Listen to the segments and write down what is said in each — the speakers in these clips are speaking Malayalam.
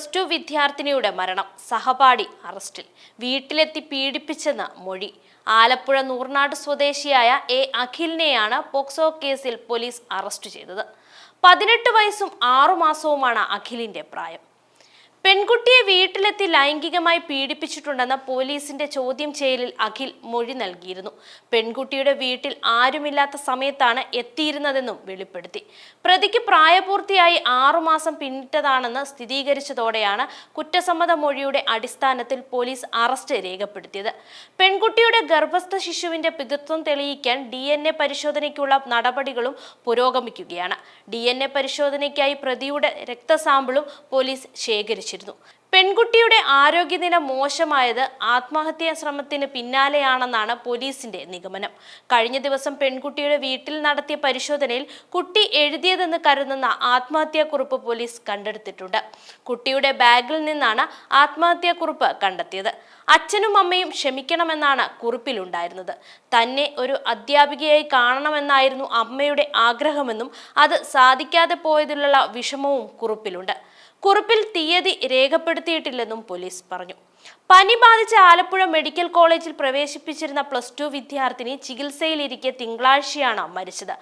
പ്ലസ് ടു വിദ്യാർത്ഥിനിയുടെ മരണം. സഹപാഠി അറസ്റ്റിൽ. വീട്ടിലെത്തി പീഡിപ്പിച്ചെന്ന മൊഴി. ആലപ്പുഴ നൂർനാട് സ്വദേശിയായ എ അഖിലിനെയാണ് പോക്സോ കേസിൽ പോലീസ് അറസ്റ്റ് ചെയ്തത്. പതിനെട്ട് വയസ്സും ആറുമാസവുമാണ് അഖിലിന്റെ പ്രായം. പെൺകുട്ടിയെ വീട്ടിലെത്തി ലൈംഗികമായി പീഡിപ്പിച്ചിട്ടുണ്ടെന്ന പോലീസിന്റെ ചോദ്യം ചെയ്യലിൽ അഖിൽ മൊഴി നൽകിയിരുന്നു. പെൺകുട്ടിയുടെ വീട്ടിൽ ആരുമില്ലാത്ത സമയത്താണ് എത്തിയിരുന്നതെന്നും വെളിപ്പെടുത്തി. പ്രതിക്ക് പ്രായപൂർത്തിയായി ആറുമാസം പിന്നിട്ടതാണെന്ന് സ്ഥിരീകരിച്ചതോടെയാണ് കുറ്റസമ്മത മൊഴിയുടെ അടിസ്ഥാനത്തിൽ പോലീസ് അറസ്റ്റ് രേഖപ്പെടുത്തിയത്. പെൺകുട്ടിയുടെ ഗർഭസ്ഥ ശിശുവിന്റെ പിതൃത്വം തെളിയിക്കാൻ ഡി എൻ എ പരിശോധനയ്ക്കുള്ള നടപടികളും പുരോഗമിക്കുകയാണ്. ഡി എൻ എ പരിശോധനയ്ക്കായി പ്രതിയുടെ രക്തസാമ്പിളും പോലീസ് ശേഖരിച്ചിരുന്നു പെൺകുട്ടിയുടെ ആരോഗ്യനില മോശമായത് ആത്മഹത്യാ ശ്രമത്തിന് പിന്നാലെയാണെന്നാണ് പോലീസിന്റെ നിഗമനം. കഴിഞ്ഞ ദിവസം പെൺകുട്ടിയുടെ വീട്ടിൽ നടത്തിയ പരിശോധനയിൽ കുട്ടി എഴുതിയതെന്ന് കരുതുന്ന ആത്മഹത്യാക്കുറിപ്പ് പോലീസ് കണ്ടെടുത്തിട്ടുണ്ട്. കുട്ടിയുടെ ബാഗിൽ നിന്നാണ് ആത്മഹത്യാക്കുറിപ്പ് കണ്ടെത്തിയത്. അച്ഛനും അമ്മയും ക്ഷമിക്കണമെന്നാണ് കുറിപ്പിലുണ്ടായിരുന്നത്. തന്നെ ഒരു അധ്യാപികയായി കാണണമെന്നായിരുന്നു അമ്മയുടെ ആഗ്രഹമെന്നും അത് സാധിക്കാതെ പോയതിലുള്ള വിഷമവും കുറിപ്പിലുണ്ട്. കുറിപ്പിൽ തീയതി രേഖപ്പെടുത്തിയിട്ടില്ലെന്നും പോലീസ് പറഞ്ഞു പനി ബാധിച്ച ആലപ്പുഴ മെഡിക്കൽ കോളേജിൽ പ്രവേശിപ്പിച്ചിരുന്ന പ്ലസ് ടു വിദ്യാർത്ഥിനി ചികിത്സയിലിരിക്കെ തിങ്കളാഴ്ചയാണ് മരിച്ചത്.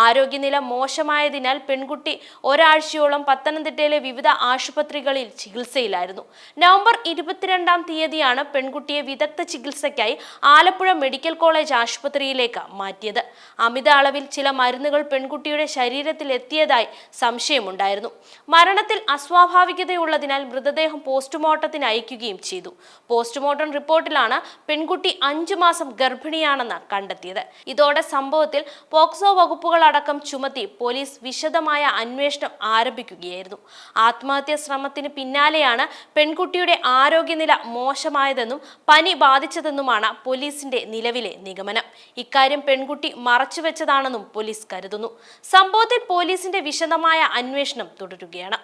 ആരോഗ്യനില മോശമായതിനാൽ പെൺകുട്ടി ഒരാഴ്ചയോളം പത്തനംതിട്ടയിലെ വിവിധ ആശുപത്രികളിൽ ചികിത്സയിലായിരുന്നു. നവംബർ ഇരുപത്തിരണ്ടാം തീയതിയാണ് പെൺകുട്ടിയെ വിദഗ്ധ ചികിത്സയ്ക്കായി ആലപ്പുഴ മെഡിക്കൽ കോളേജ് ആശുപത്രിയിലേക്ക് മാറ്റിയത്. അമിത അളവിൽ ചില മരുന്നുകൾ പെൺകുട്ടിയുടെ ശരീരത്തിൽ എത്തിയതായി സംശയമുണ്ടായിരുന്നു. മരണത്തിൽ അസ്വാഭാവികതയുള്ളതിനാൽ മൃതദേഹം പോസ്റ്റ്മോർട്ടത്തിന് അയക്കുകയും ചെയ്തു. പോസ്റ്റ്മോർട്ടം റിപ്പോർട്ടിലാണ് പെൺകുട്ടി അഞ്ചു മാസം ഗർഭിണിയാണെന്ന് കണ്ടെത്തിയത്. ഇതോടെ സംഭവത്തിൽ പോക്സോ വകുപ്പുകളടക്കം ചുമത്തി പോലീസ് വിശദമായ അന്വേഷണം ആരംഭിക്കുകയായിരുന്നു. ആത്മഹത്യാ ശ്രമത്തിന് പിന്നാലെയാണ് പെൺകുട്ടിയുടെ ആരോഗ്യനില മോശമായതെന്നും പനി ബാധിച്ചതെന്നുമാണ് പോലീസിന്റെ നിലവിലെ നിഗമനം. ഇക്കാര്യം പെൺകുട്ടി മറച്ചുവെച്ചതാണെന്നും പോലീസ് കരുതുന്നു. സംഭവത്തിൽ പോലീസിന്റെ വിശദമായ അന്വേഷണം തുടരുകയാണ്.